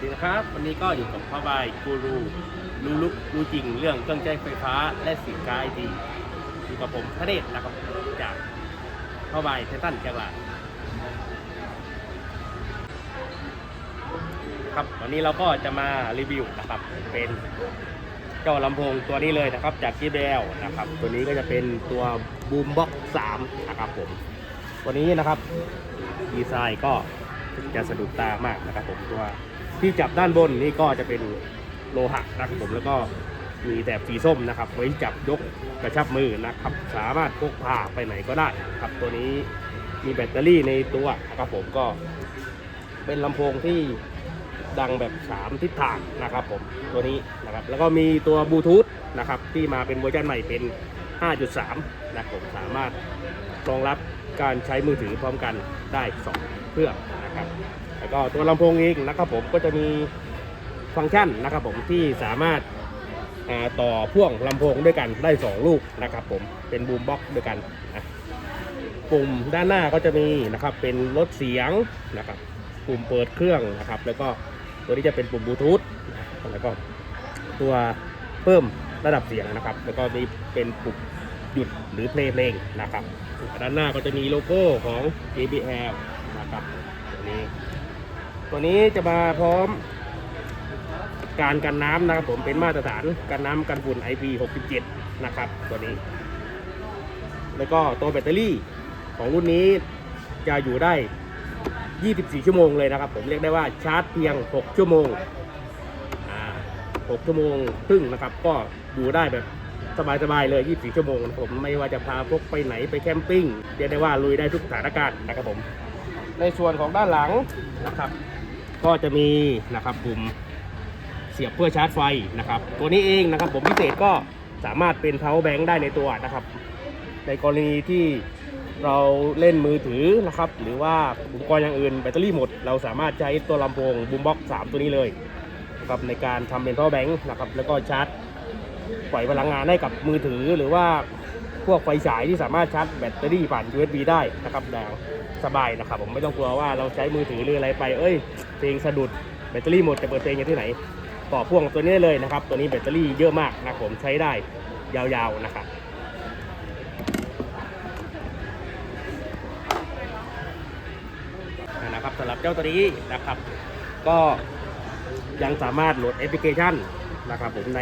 วัสดีนะครับ วันนี้ก็อยู่กับพ่อบายกูรูรู้ลุกรู้จริงเรื่องเครื่องใช้ไฟฟ้าและสินค้าไอทีอยู่กับผมทะเนศนะครับจากพ่อบายเทตันจังหวัดครับวันนี้เราก็จะมารีวิวนะครับเป็นเจ้าลำโพงตัวนี้เลยนะครับ จากกีเบลนะครับ ตัวนี้ก็จะเป็นตัวบูมบ็อก3นะครับผมตัวนี้นะครับดีไซน์ก็จะสะดุดตามากนะครับผมตัว ที่จับด้านบนนี่ก็จะเป็นโลหะนะครับผมแล้วก็มีแถบสีส้มนะครับ ไว้จับยกกระชับมือนะครับ สามารถพกพาไปไหนก็ได้ครับตัวนี้มีแบตเตอรี่ในตัวนะครับผมก็เป็นลำโพงที่ดังแบบ 3 ทิศทางนะครับผมตัวนี้นะครับแล้วก็มีตัวบลูทูธนะครับที่มาเป็นเวอร์ชันใหม่เป็น 5.3 นะครับผมสามารถรองรับการใช้มือถือพร้อมกันได้ 2 เครื่องนะครับ แล้วก็ตัวลำโพงเองนะครับผมก็จะมีฟังก์ชันนะครับผมที่สามารถาต่อพ่วงลำโพงด้วยกันได้ 2 ลูกนะครับผมเป็นบูมบ็อกด้วยกันนะปุ่มด้านหน้าก็จะมีนะครับเป็นลดเสียงนะครับปุ่มเปิดเครื่องนะครับ แล้วก็ตัวนี้จะเป็นปุ่มบลูทูธแล้วก็ตัวเพิ่มระดับเสียงนะครับ แล้วก็นี่เป็นปุ่มหยุดหรือเพลงเพลงนะครับ ด้านหน้าก็จะมีโลโก้ของ JBL นะครับตัวนี้ ตัวนี้จะมาพร้อม การกันน้ำนะครับผมเป็นมาตรฐานกันน้ำกันฝุ่น IP67 นะครับ ตัวนี้ แล้วก็ตัวแบตเตอรี่ของรุ่นนี้จะอยู่ได้ 24 ชั่วโมงเลยนะครับ ผมเรียกได้ว่าชาร์จเพียง 6 ชั่วโมง6ชั่วโมงครึ่งนะครับ ก็อยู่ได้แบบสบายๆเลย 24 ชั่วโมงนะครับผมไม่ว่าจะพาพกไปไหนไปแคมปิ้งเรียกได้ว่าลุยได้ทุกสถานการณ์นะครับผม ในส่วนของด้านหลังนะครับ ก็จะมีนะครับปุ่มเสียบเพื่อชาร์จไฟนะครับ ตัวนี้เองนะครับผมพิเศษก็สามารถเป็น power bank ได้ในตัวนะครับ ในกรณีที่เราเล่นมือถือนะครับ หรือว่าอุปกรณ์อย่างอื่นแบตเตอรี่หมด เราสามารถใช้ตัวลำโพงบูมบ็อก3ตัวนี้เลยนะครับในการทำเป็น power bank นะครับแล้วก็ชาร์จปล่อยพลังงานให้กับมือถือหรือว่า พวกไฟฉายที่สามารถชาร์จแบตเตอรี่ผ่าน USB ได้นะครับแดงสบายนะครับ ผมไม่ต้องกลัวว่าเราใช้มือถือหรืออะไรไปเอ้ยเพลงสะดุดแบตเตอรี่หมดจะเปิดเพลงกันที่ไหนต่อพ่วงตัวนี้ได้เลยนะครับ ตัวนี้แบตเตอรี่เยอะมากนะผมใช้ได้ยาวๆนะครับนะครับสำหรับเจ้าตัวนี้นะครับ ก็ยังสามารถโหลดแอปพลิเคชัน นะครับผมใน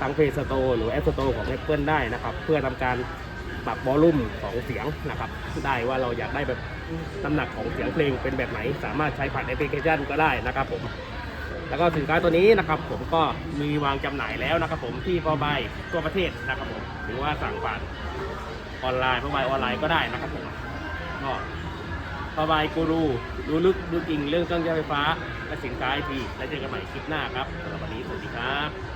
ทั้ง Play Store หรือ App Store ของ Apple ได้นะครับ เพื่อทำการปรับบอลลุ่มของเสียงนะครับ ได้ว่าเราอยากได้แบบน้ำหนักของเสียงเพลงเป็นแบบไหน สามารถใช้ผ่านแอปพลิเคชันก็ได้นะครับผมแล้วก็สินค้าตัวนี้นะครับ ผมก็มีวางจำหน่ายแล้วนะครับ ผมที่พ่อใบทั่วประเทศนะครับผมหรือว่าสั่งผ่านออนไลน์พ่อใบออนไลน์ก็ได้นะครับผมก็ บายบายกูรูรู้ลึกรู้จริงเรื่องเครื่องใช้ไฟฟ้า และสินค้าไอทีและเจอกันใหม่คลิปหน้าครับสำหรับวันนี้สวัสดีครับ